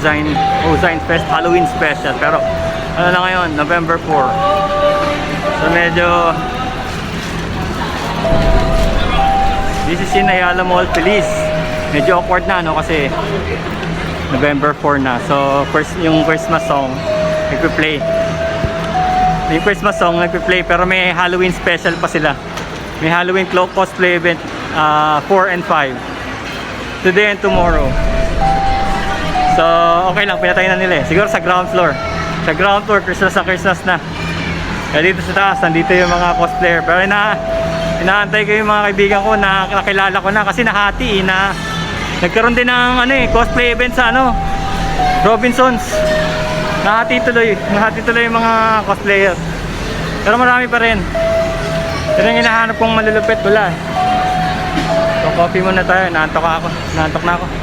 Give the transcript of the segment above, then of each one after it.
Ozine, Ozine Fest Halloween Special. Pero ano na ngayon, November 4. So medyo This is in Ayala Mall, Feliz. Medyo awkward na no kasi November 4 na. So first yung Christmas song nagpe-play. Yung Christmas song nagpe-play pero may Halloween special pa sila. May Halloween clo- cosplay event uh, 4 and 5. Today and tomorrow. So, okay lang, pinatay na nila eh. Siguro sa ground floor. Sa ground floor, Christmas na Christmas na. Kaya dito sa taas, nandito yung mga cosplayer. Pero ina, inaantay ko yung mga kaibigan ko na nakilala ko na kasi nahati eh, na nagkaroon din ng ano eh, cosplay event sa ano, Robinsons. Nahati tuloy, nahati tuloy yung mga cosplayer. Pero marami pa rin. Pero yung hinahanap kong malulupit, wala. So, coffee muna tayo. Naantok ako. Naantok na ako.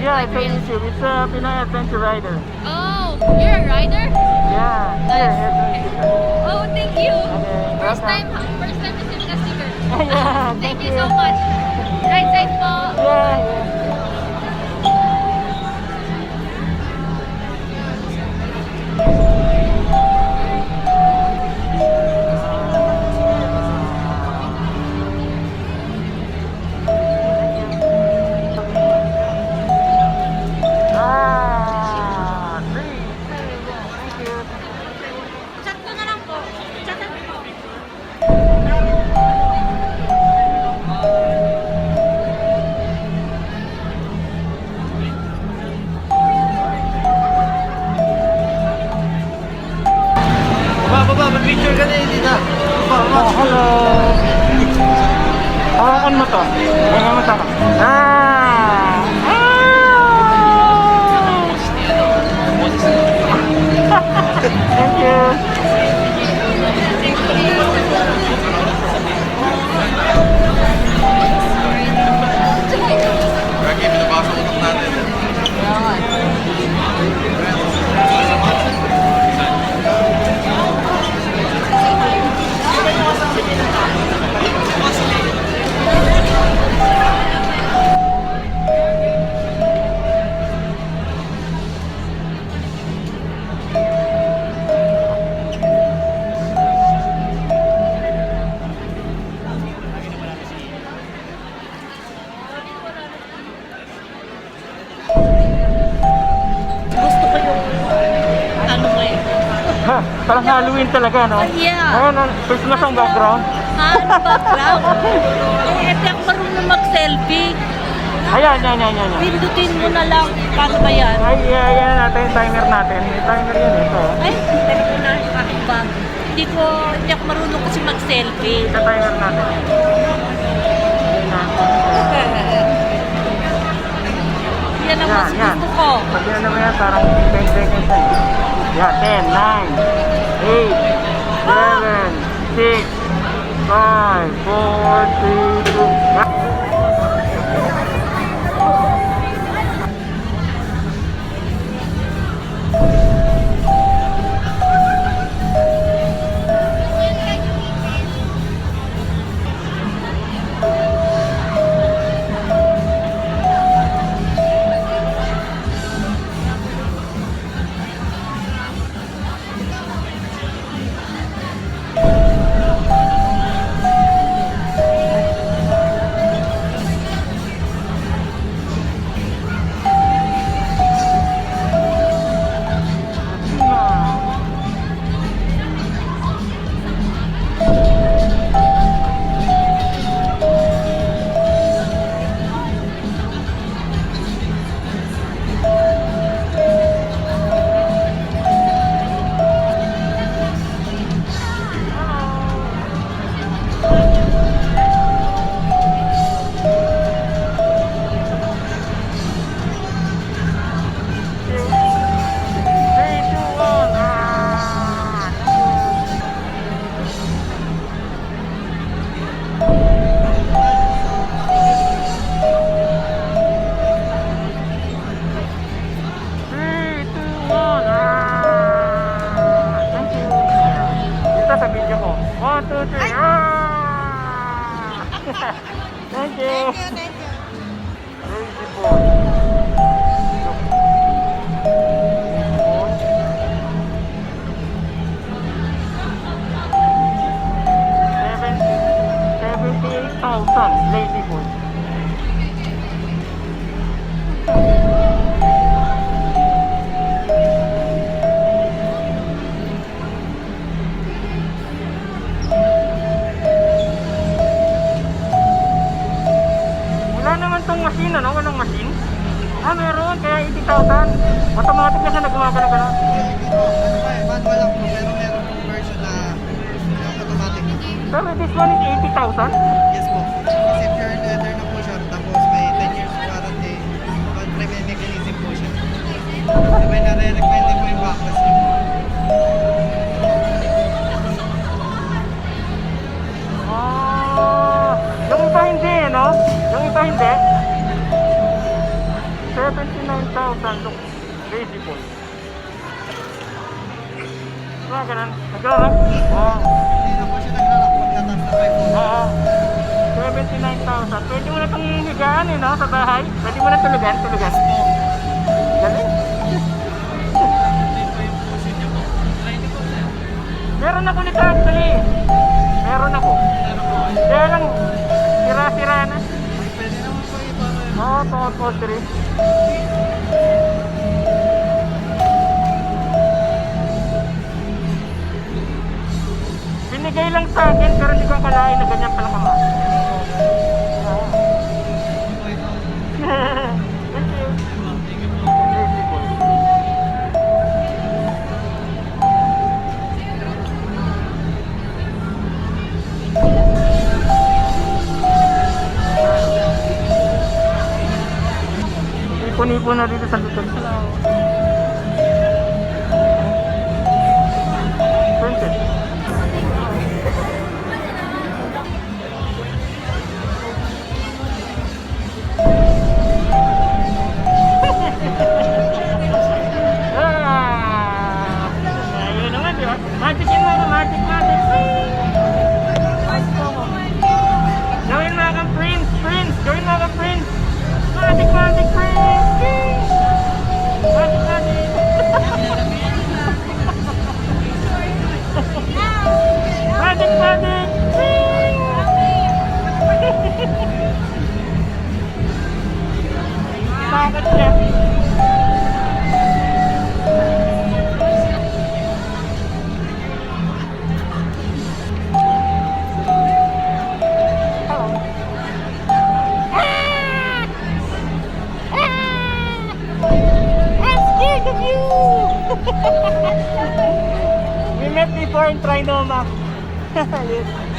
Yeah, I real? YouTube. It's a Pinoy Adventure Rider. Oh, you're a rider? Yeah. The sticker. Oh, thank you. Okay, First time, first time receiving a sticker. yeah, Thank you so much. Right side po. Yeah, yeah. Hello. Hawakan mo to. Hawakan mo to. Ah! Ah! Parang Halloween talaga, no? Yeah. Ayun, no? Christmas ang background. Ah, ano background? Eh, ete ako marunong mag-selfie. Ayan, yan, yan, yan. yan. Pindutin mo na lang. Paano ba yan? Ay, yeah, yan natin yung timer natin. May timer yun, ito. Ay, teka ko na yung aking bag. Hindi ko, hindi ako marunong kasi mag-selfie. Ito timer natin. Ayun na. Yan ang mas yan. gusto ko. Pag ano mo yan, parang 10 seconds na. Yan, 10, 9, 8, 7, 6, 5, 4, 3, 2, 1. Ah, meron. Kaya 80,000. Automatic na siya na gumagano gano'n. Ano ba eh, manual lang po, pero meron pong version na automatic. Pero this one is 80,000? Yes po. Kasi pure leather na po siya, tapos may 10 years warranty. But may mechanism po siya. So may nare-recommend din po yung backless niyo. Ah, yung iba hindi, no? Yung iba hindi. 79,000. Look, lazy boy. Mga ganun. Hindi na po siya naglalak na may phone. Oo. 79,000. Pwede mo na itong higaan eh, no? Sa bahay. Pwede mo na tulugan, tulugan. Meron ako nito actually. Meron ako. Kaya oh, upholstery. Binigay lang sa akin pero hindi ko akalain na ganyan pala kamahal. Ipon-ipon na dito sa likod. Printed. Ah! Ayun naman, di ba? Magic yun mga magic, we met before in Trinoma. yes.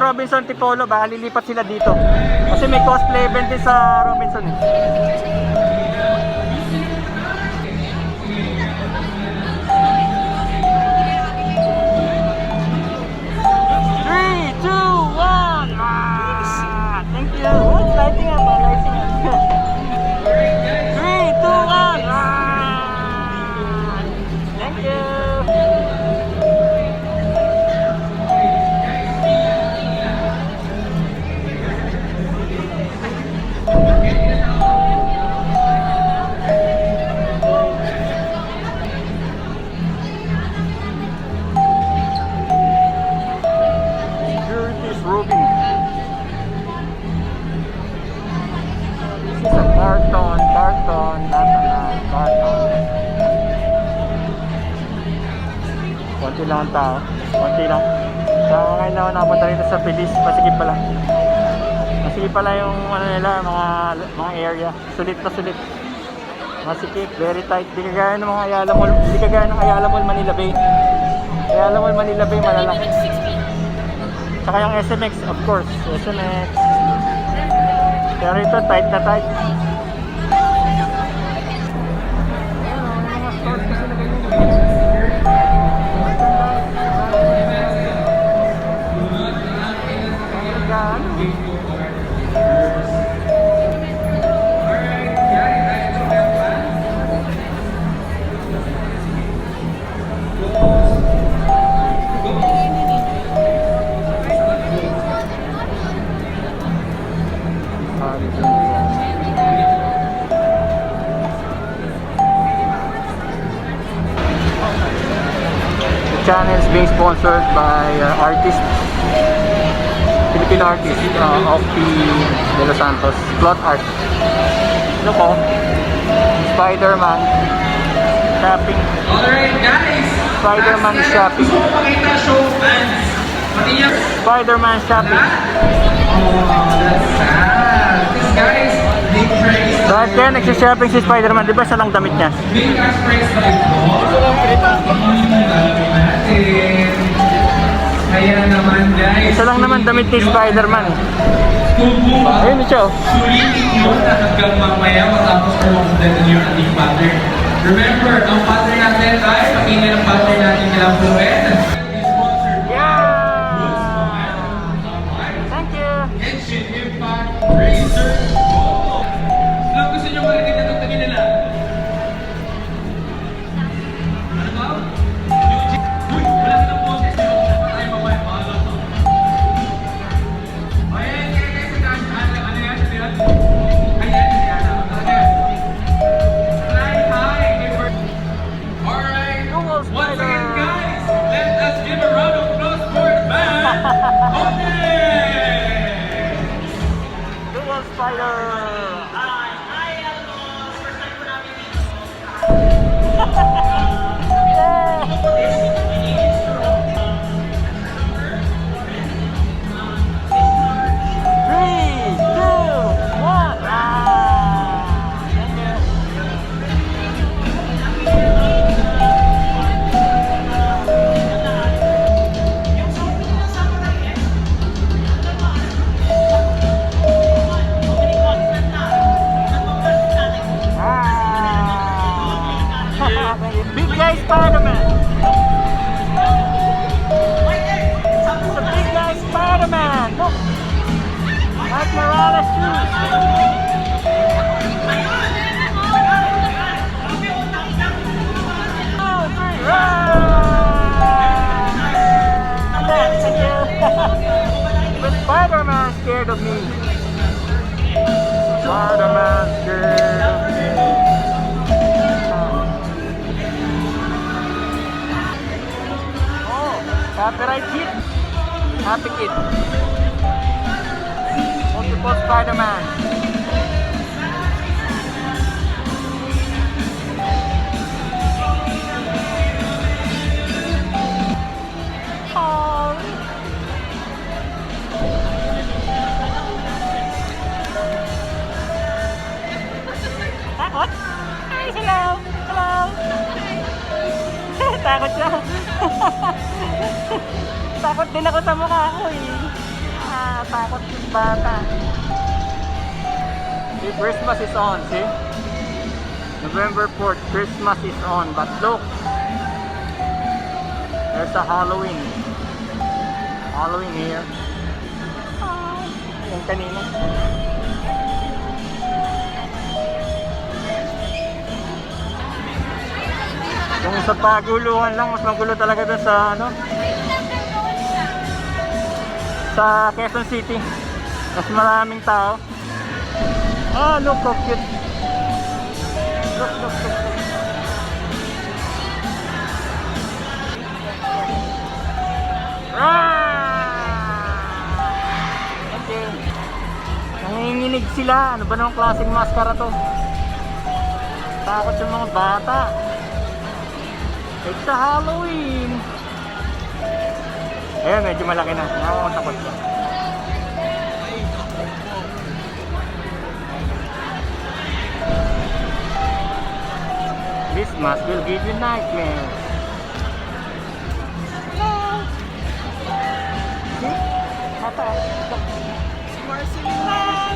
Nasa Robinson Tipolo, baka lilipat sila dito. Kasi may cosplay event din sa Robinson eh. Three, two, one! Ah, thank you. What's tight. Di kagaya ng mga Ayala Mall. Di kagaya ng Ayala Mall Manila Bay. Ayala Mall Manila Bay malalaki. Even 6 feet. Tsaka yung SMX, of course. SMX. Pero ito, tight na tight. Channel is being sponsored by uh, artists, Filipino artist, uh, Opti De Los Santos, Plot Art. Ano po? Spider-Man, shopping. Alright guys! Spider-Man shopping. Gusto ko makita show yung... Spider-Man shopping. Oh, that's sad. Guys, big praise. Dahil kaya nagsishopping si Spider-Man, di ba siya lang damit niya? Big praise by Paul. Naman guys. Isa lang naman damit ni Spider-Man. eh. Ayun oh. sulitin nyo na hanggang mamaya matapos ko makumpleto yung ating pattern. Remember, ang pattern natin ay pakinggan ang pattern natin kila Fluent. Copyright hit. Happy Kid. Multiple Spider-Man. Oh. Takot? Ay, hello! Hello! Takot siya. takot din ako sa mukha ko eh. Ah, takot yung bata. See, Christmas is on, see? November 4th, Christmas is on. But look, there's a Halloween. Halloween here. Ah, yung kanina. Kung sa paguluhan lang, mas magulo talaga doon sa ano? Sa Quezon City. Mas maraming tao. Ah, look how cute. Look, look, look. Ah! Okay. Nanginginig sila. Ano ba namang klaseng maskara to? Takot yung mga bata. It's Halloween! Ayan, medyo malaki na. Nakakatakot siya. Christmas will give you nightmares. Hello! Bata. Si Marcy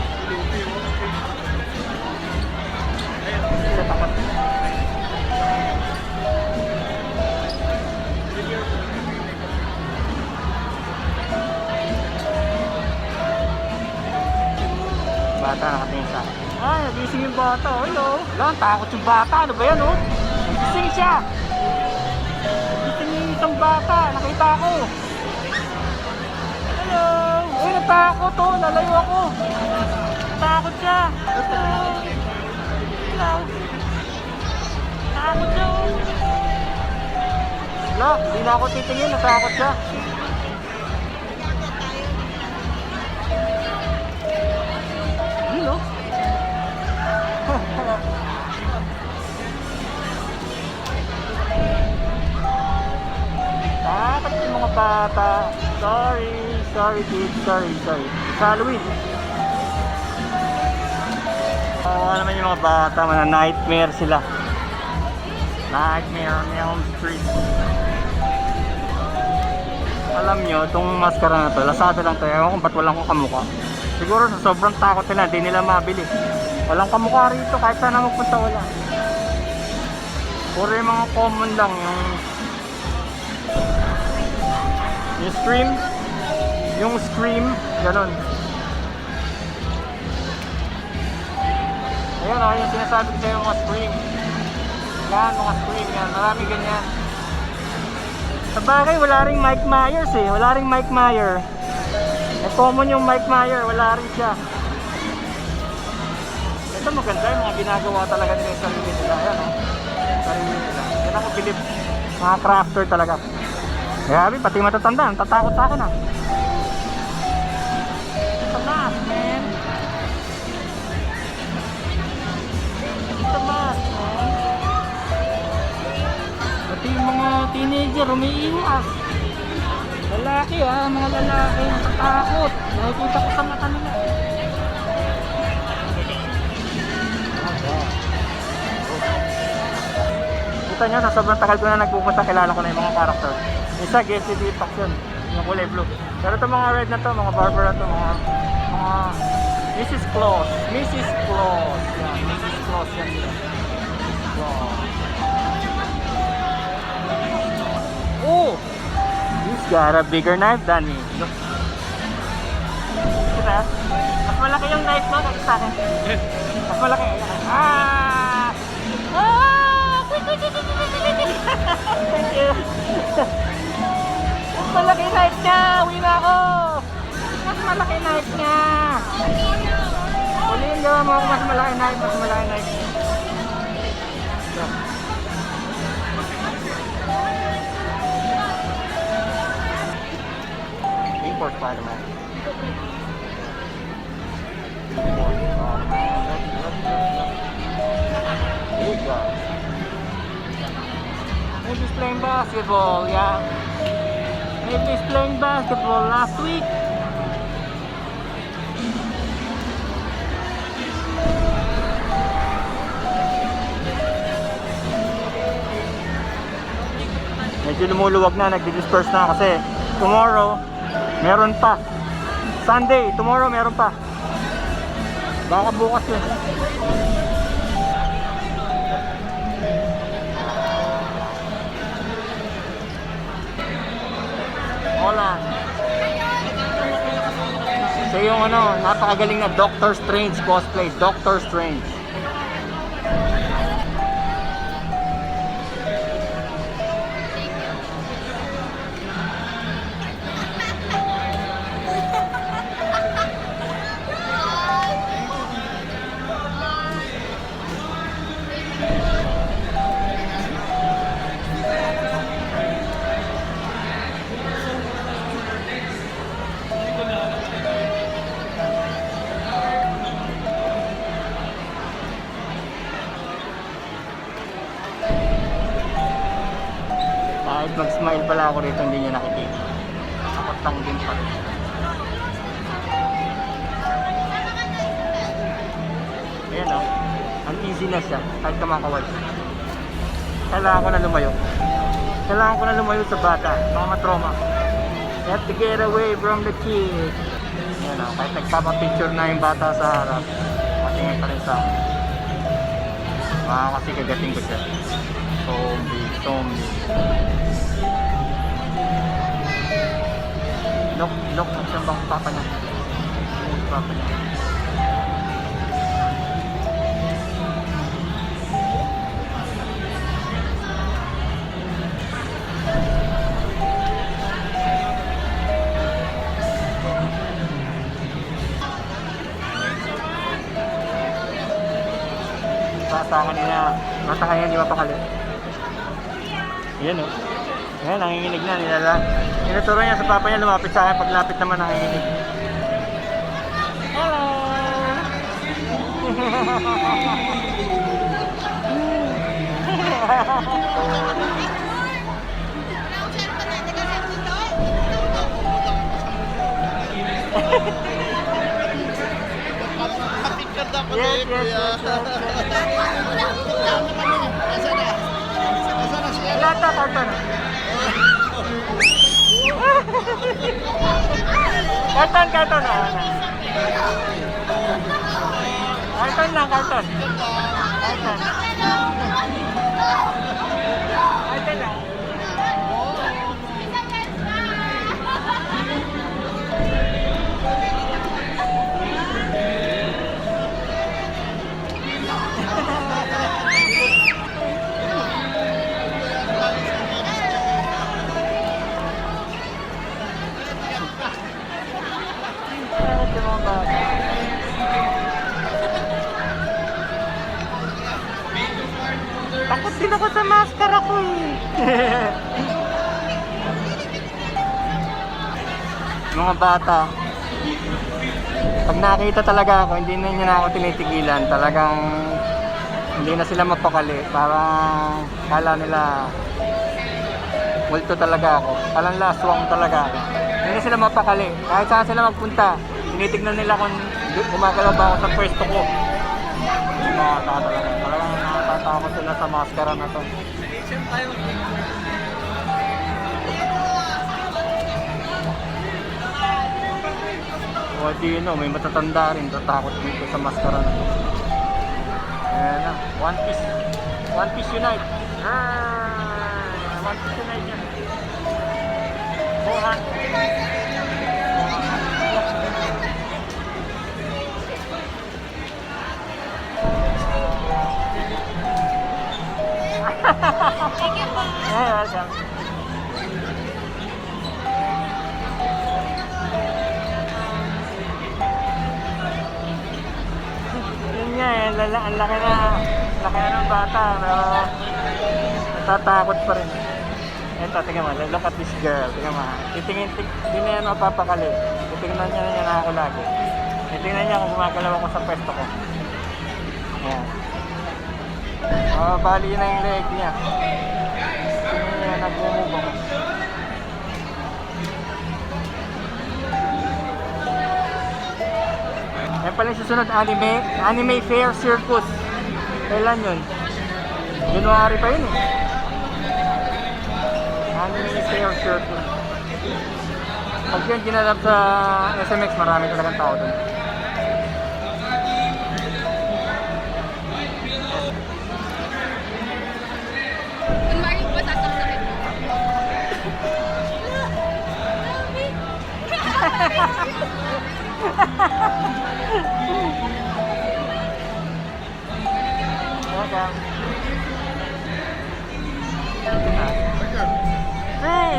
Bata nakatingin sa akin. Ay, nagising yung bata. Hello. Wala, ang takot yung bata. Ano ba yan, oh? Nagising siya. Nagising yung isang bata. Nakita ko. Hello. Uy, natakot, oh. Nalayo ako. Takot siya. Hello. Hello. Takot siya, oh. Wala, hindi na ako titingin. Natakot siya. Takot yung mga bata. Sorry, sorry kids, sorry, sorry. Sa Halloween. Oo naman yung mga bata, mga nightmare sila. Nightmare on Elm Street. Alam nyo, itong maskara na to, lasada lang to. Ewan kung ba't walang kamukha. Siguro sa sobrang takot nila, hindi nila mabili. Walang kamukha rito, kahit saan magpunta wala. Puro yung mga common lang, yung yung scream yung scream. Ganun ayun o yung sinasabi ko sa'yo mga scream. Yan mga scream. Yan marami ganyan. Sa bagay wala ring Mike Myers eh. Wala ring Mike Myers. Eh common yung Mike Myers wala rin siya. Ito maganda yung mga ginagawa talaga nila yung sarili nila. Yan o sarili nila. Yan ako bilib mga crafter talaga Grabe, pati matatanda, tatakot sa akin ah. It's a mask, man. It's a mask, man. Pati yung mga teenager, umiiwas. Lalaki ah, mga lalaki, natatakot. Nakikita ko sa mata nila. Kita nyo, sa sobrang tagal ko na nagpupunta, kilala ko na yung mga character. Isa, Gessy Detox yun. Yung kulay blue. Pero itong mga red na to, mga Barbara to, mga, mga Mrs. Claus. Mrs. Claus. Yan, Mrs. Claus yan. Claus. Oh! He's got a bigger knife than me. Look. Kita? Mas malaki yung knife mo kaysa sa akin. Mas malaki. Ah! Ah! Thank you. Malaki knife niya. Uwi na ako. Mas malaki knife niya. Uliin gawa mo mas malaki knife. Mas malaki knife niya. So. for Spider-Man. For Spider-Man. Let's, let's, let's, let's. Here we go. Maybe he's playing basketball, yeah. Maybe he's playing basketball last week. Medyo lumuluwag na, nagdi-disperse na kasi tomorrow, meron pa. Sunday, tomorrow meron pa. Baka bukas yun. Hola. Siya yung ano, napakagaling na Doctor Strange cosplay. Doctor Strange. Na siya, kahit kamakawal. Kailangan ko na lumayo. Kailangan ko na lumayo sa bata, mga matroma. You have to get away from the kid. Ayan o, kahit nagpapapicture na yung bata sa harap, matingin pa rin sa akin. Baka kasi kagating ko siya. Zombie, zombie. Look, look, saan bang papa niya? Papa niya. Bata kanina, bata kanina di mapakali. Yan o. Ayan, nanginginig na. Nilala. Tinuturo niya sa papa niya, lumapit sa akin. Paglapit naman, nanginginig. Hello! yes, yes, yes, yes, yes. Lahat na, karton. karton, karton. ah, ano. Karton lang. Karton. Karton mga bata. Pag nakita talaga ako, hindi na niya na ako tinitigilan. Talagang hindi na sila mapakali. Parang kala nila multo talaga ako. Parang laswang talaga ako. Hindi na sila mapakali. Kahit saan sila magpunta, tinitignan nila kung gumagalaw ba ako sa pwesto ko. Mga tao talaga. Talagang nakatatakot sila sa maskara na to. No, may matatanda rin. Tatakot dito sa maskara na to. Ayan na. One Piece. One Piece Unite. Ah, One Piece Unite yan. Buhan. Thank you. Yeah, welcome. Nga eh, lala, ang laki na, laki na ng bata, pero natatakot pa rin. Ito, tingnan mo. Look at this girl. Tingnan mo. Titingin, ting, hindi na yan mapapakali. Titingnan niya na niya ako lagi. Titingnan niya kung gumagalaw ako sa pwesto ko. Ayan. Oh, bali na yung leg niya. Tingnan niya nag-move Yan pala yung susunod anime, anime fair circus. Kailan yun? January pa yun eh. Anime fair circus. Pag yun ginanap sa SMX, marami talagang tao doon. Kunwari, masasaksakin mo. Three,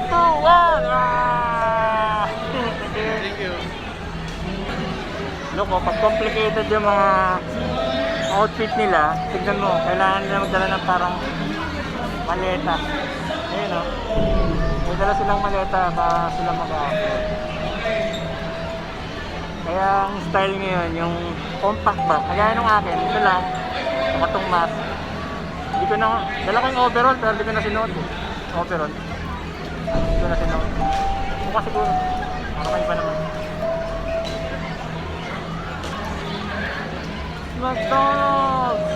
two, one! Ah! Thank you. Look, oh, pag complicated yung mga outfit nila, tignan mo, kailangan nila magdala ng parang maleta. Ayun o. May dala silang maleta ba sila mag-outfit. Kaya ang style ngayon, yung compact ba, kagaya nung akin, ito lang, nakatong mask. Hindi ko na, dala ko yung overall pero hindi ko na sinuot. eh. Overall. Hindi ko na sinuot. Mukha siguro. Para may iba naman. McDonald's!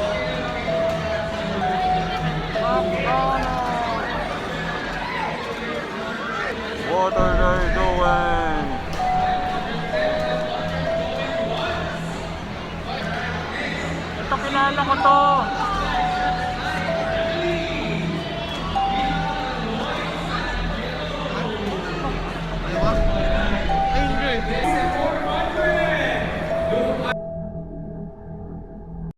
McDonald's! What are they doing? Kilala ko to.